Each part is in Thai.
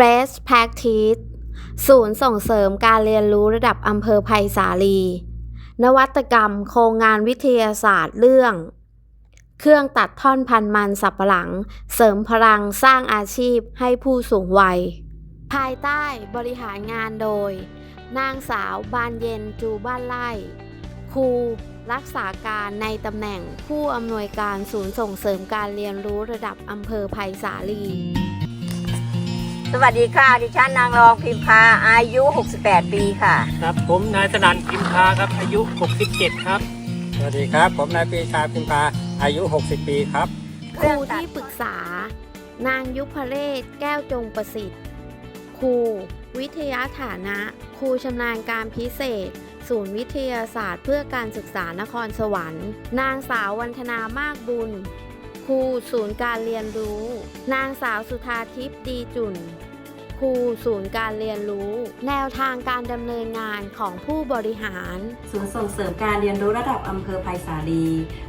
Best Practice ศูนย์ส่งเสริมการเรียนรู้ระดับอำเภอไผ่สาลี นวัตกรรมโครงงานวิทยาศาสตร์เรื่อง เครื่องตัดท่อนพันธุ์มันสับปะหลัง เสริมพลังสร้างอาชีพให้ผู้สูงวัย ภายใต้บริหารงานโดย นางสาวบานเย็นจูบ้านไร่ครูรักษาการในตำแหน่งผู้อำนวยการศูนย์ส่งเสริมการเรียนรู้ระดับอำเภอไผ่สาลี สวัสดีค่ะ ดิฉันนางรองพิมพาอายุ 68 ปีค่ะ ครับผมนายสนันพิมพาครับ อายุ 67 ครับ สวัสดีครับ ผมนายปรีชาพิมพาอายุ 60 ปีครับ ครูที่ปรึกษา นางยุพเรศแก้วจงประสิทธิ์ ครู วิทยาฐานะ ครูชำนาญการพิเศษ ศูนย์วิทยาศาสตร์ เพื่อการศึกษานครสวรรค์ นางสาววันธนามากบุญครูศูนย์การเรียนรู้ นางสาวสุธาทิพย์ดีจุนค รูศูนย์การเรียนรู้ แนวทางการดำเนินงานของผู้บริหาร ศูนย์ส่งเสริมการเรียนรู้ระดับอำเภอไผ่สาลี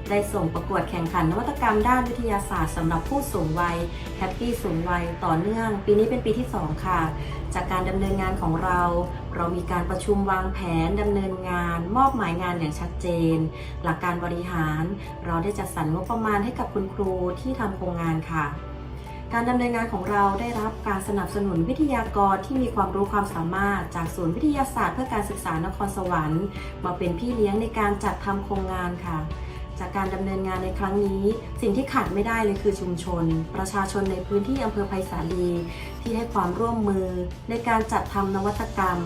ได้ส่งประกวดแข่งขันนวัตกรรมด้านวิทยาศาสตร์สำหรับผู้สูงวัยแฮปปี้สูงวัยต่อเนื่อง ปีนี้เป็นปีที่ 2 ค่ะ จากการดำเนินงานของเรา เรามีการประชุมวางแผนดำเนินงาน มอบหมายงานอย่างชัดเจน หลักการบริหาร เราได้จัดสรรงบประมาณให้กับคุณครูที่ทำโครงงานค่ะ การดำเนินงานของเราได้รับการสนับสนุนวิทยากรที่มีความรู้ความสามารถ จากศูนย์วิทยาศาสตร์เพื่อการศึกษานครสวรรค์ มาเป็นพี่เลี้ยงในการจัดทำโครงงานค่ะจากการดำเนินงานในครั้งนี้ สิ่งที่ขาดไม่ได้เลยคือชุมชน ประชาชนในพื้นที่อำเภอไผ่สาลี ที่ให้ความร่วมมือ ในการจัดทำนวัตกรรม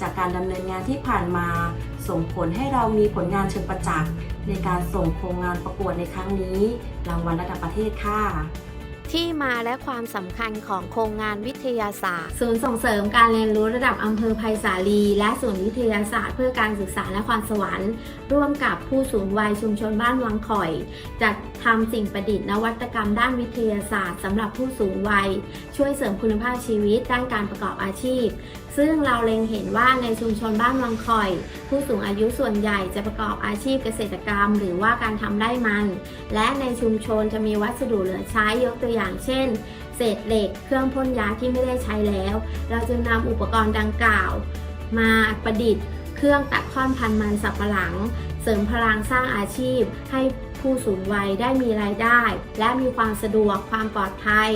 จากการดำเนินงานที่ผ่านมา ส่งผลให้เรามีผลงานเชิงประจักษ์ในการส่งโครงงานประกวดในครั้งนี้ รางวัลระดับประเทศค่ะ ที่มาและความสำคัญของโครงงานวิทยาศาสตร์ ศูนย์ส่งเสริมการเรียนรู้ระดับอำเภอไผ่สาลี และศูนย์วิทยาศาสตร์เพื่อการศึกษานครสวรรค์ ร่วมกับผู้สูงวัยชุมชนบ้านวังข่อย จัดทำสิ่งประดิษฐ์นวัตกรรมด้านวิทยาศาสตร์สำหรับผู้สูงวัย ช่วยเสริมคุณภาพชีวิตด้านการประกอบอาชีพ ซึ่งเราเล็งเห็นว่าในชุมชนบ้านวังคอย ผู้สูงอายุส่วนใหญ่จะประกอบอาชีพเกษตรกรรม หรือว่าการทำไร่มัน และในชุมชนจะมีวัสดุเหลือใช้ยกตัวอย่างเช่น เศษเหล็ก เครื่องพ่นยาที่ไม่ได้ใช้แล้ว เราจึงนำอุปกรณ์ดังกล่าว มาประดิษฐ์เครื่องตัดท่อนพันมันสับปะหลัง เสริมพลังสร้างอาชีพ ให้ผู้สูงวัยได้มีรายได้ และมีความสะดวกความปลอดภัย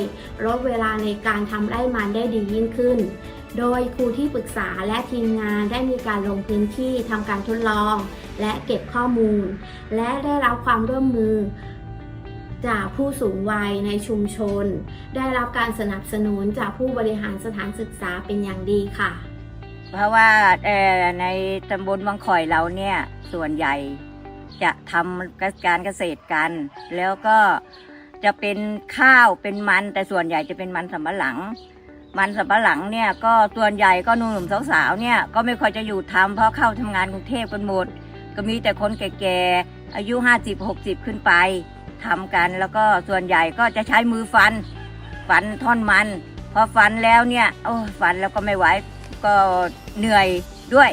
ลดเวลาในการทำไร่มันได้ดียิ่งขึ้น โดยครูที่ปรึกษาและทีมงานได้มีการลงพื้นที่ทำการทดลอง และเก็บข้อมูล และได้รับความร่วมมือ จากผู้สูงวัยในชุมชน ได้รับการสนับสนุนจากผู้บริหารสถานศึกษาเป็นอย่างดีค่ะ เพราะว่าในตำบลวังข่อยเราเนี่ยส่วนใหญ่จะทำการเกษตรกัน แล้วก็จะเป็นข้าวเป็นมันแต่ส่วนใหญ่จะเป็นมันสำปะหลัง มันสำปะหลังเนี่ยก็ส่วนใหญ่ก็หนุ่มสาวๆเนี่ยก็ไม่ค่อยจะอยู่ทำเพราะเข้าทำงานกรุงเทพกันหมด ก็มีแต่คนแก่ๆอายุ 50-60 ขึ้นไป ทำกัน แล้วก็ส่วนใหญ่ก็จะใช้มือฟัน ฟันท่อนมัน พอฟันแล้วเนี่ยโอ้ฟันแล้วก็ไม่ไหวก็เหนื่อยด้วย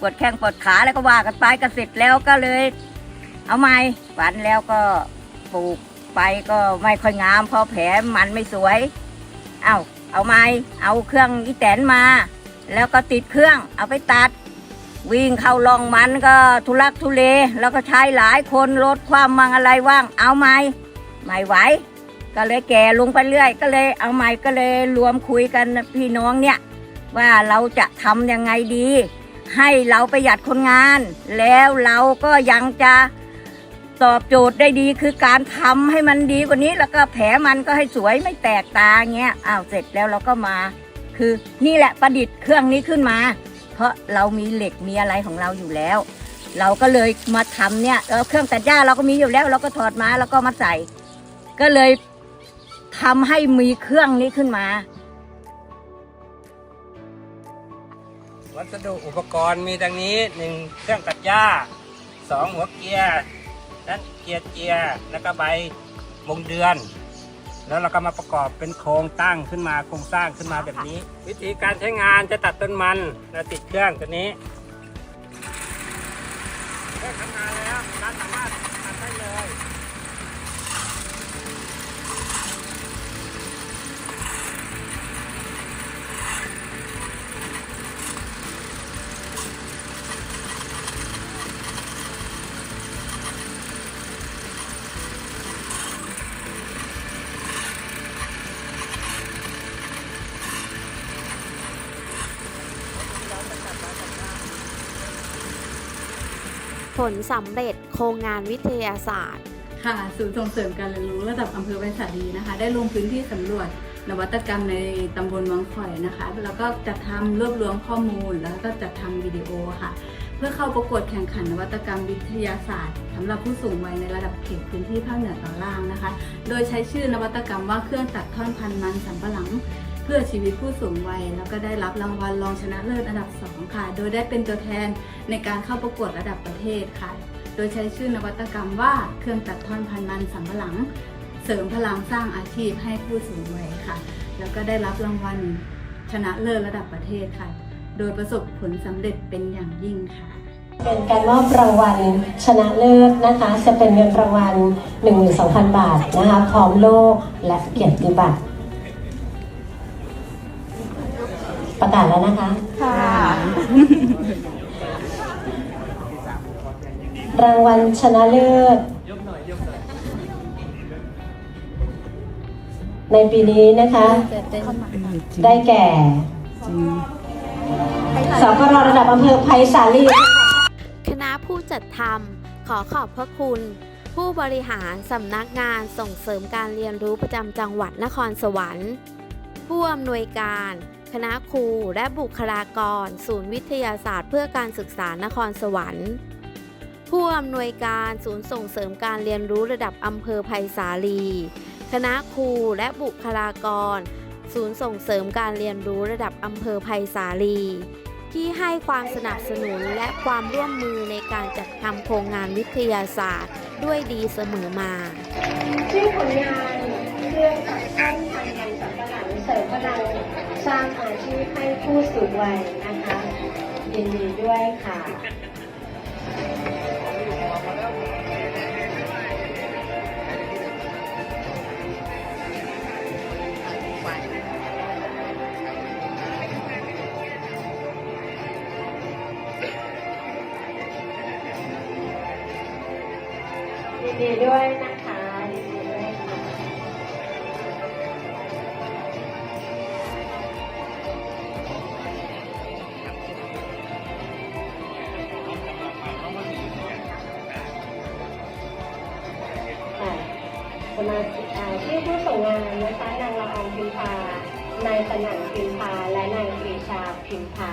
ปวดแข้งปวดขาแล้วก็ว่ากันไปก็เสร็จแล้วก็เลย เอาไม้ฟันแล้วก็ปลูกไปก็ไม่ค่อยงามเพราะแผลมันไม่สวย เอาเอาไม้เอาเครื่องอีแตนมา แล้วก็ติดเครื่องเอาไปตัด วิ่งเข้าลองมันก็ทุลักทุเล แล้วก็ใช้หลายคนลดความมังอะไรว่าง เอาไหมไม่ไหวก็เลยแก่ลงไปเรื่อย ก็เลยเอาใหม่ก็เลยรวมคุยกันพี่น้องเนี่ย ว่าเราจะทำยังไงดี ให้เราประหยัดคนงาน แล้วเราก็ยังจะตอบโจทย์ได้ดีคือการทำให้มันดีกว่านี้ แล้วก็แผลมันก็ให้สวยไม่แตกตาเงี้ยอ้าวเสร็จแล้วเราก็มา คือนี่แหละประดิษฐ์เครื่องนี้ขึ้นมา เพราะเรามีเหล็กมีอะไรของเราอยู่แล้ว เราก็เลยมาทำเนี่ยเออเครื่องตัดหญ้าเราก็มีอยู่แล้ว เราก็ถอดมาแล้วก็มาใส่ ก็เลยทำให้มีเครื่องนี้ขึ้นมา วัสดุอุปกรณ์มีดังนี้หนึ่งเครื่องตัดหญ้าสองหัวเกียร์และเกียร์เกียร์แล้วก็ใบวงเดือน แล้วเราก็มาประกอบเป็นโครงตั้งขึ้นมาโครงสร้างขึ้นมาแบบนี้ วิธีการใช้งานจะตัดต้นมันแล้วติดเครื่องตัวนี้เครื่องทำงานแล้วเราสามารถตัดได้เลย ผลสำเร็จโครงงานวิทยาศาสตร์ ค่ะศูนย์ส่งเสริมการเรียนรู้ระดับอำเภอไผ่สาลีนะคะ ได้ลงพื้นที่สำรวจนวัตกรรมในตำบลวังข่อยนะคะ แล้วก็จัดทำรวบรวมข้อมูล แล้วก็จัดทำวิดีโอค่ะ เพื่อเข้าประกวดแข่งขันนวัตกรรมวิทยาศาสตร์สำหรับผู้สูงวัยในระดับเขตพื้นที่ภาคเหนือตอนล่างนะคะ โดยใช้ชื่อนวัตกรรมว่าเครื่องตัดท่อนพันธุ์มันสำปะหลัง เพื่อชีวิตผู้สูงวัย แล้วก็ได้รับรางวัลรองชนะเลิศอันดับ 2 ค่ะ โดยได้เป็นตัวแทนในการเข้าประกวดระดับประเทศค่ะ โดยใช้ชื่อนวัตกรรมว่าเครื่องตัดท่อนพันธุ์มันสำปะหลัง เสริมพลังสร้างอาชีพให้ผู้สูงวัยค่ะ แล้วก็ได้รับรางวัลชนะเลิศระดับประเทศค่ะ โดยประสบผลสำเร็จเป็นอย่างยิ่งค่ะเป็นการมอบรางวัลชนะเลิศนะคะ จะเป็นเงินรางวัล 12,000 บาทนะคะพร้อมโล่และเกียรติบัตร ประกาศแล้วนะคะรางวัลชนะเลิศในปีนี้นะคะ ได้แก่สพรระดับอำเภอไผ่สาลีคณะผู้จัดทำขอขอบพระคุณ ผู้บริหารสำนักงานส่งเสริมการเรียนรู้ประจำจังหวัดนครสวรรค์ ผู้อำนวยการ คณะครู และบุคลากร ศูนย์วิทยาศาสตร์เพื่อการศึกษานครสวรรค์ ผู้อำนวยการศูนย์ส่งเสริมการเรียนรู้ระดับอำเภอไผ่สาลี คณะครูและบุคลากร ศูนย์ส่งเสริมการเรียนรู้ระดับอำเภอไผ่สาลี ที่ให้ความสนับสนุนและความร่วมมือในการจัดทำโครงงานวิทยาศาสตร์ด้วยดีเสมอมาชื่อผลงานเครื่องตัดต้นพันธุ์มันสำปะหลังเสริมพลัง สร้างอาชีพให้ผู้สูงวัยนะคะยินดีด้วยค่ะยินดีด้วยนะคะ สมาชิกชื่อผู้ส่งงานนะคะนางละอองพิมพานายสนั่นพิมพาและนายปรีชาพิมพา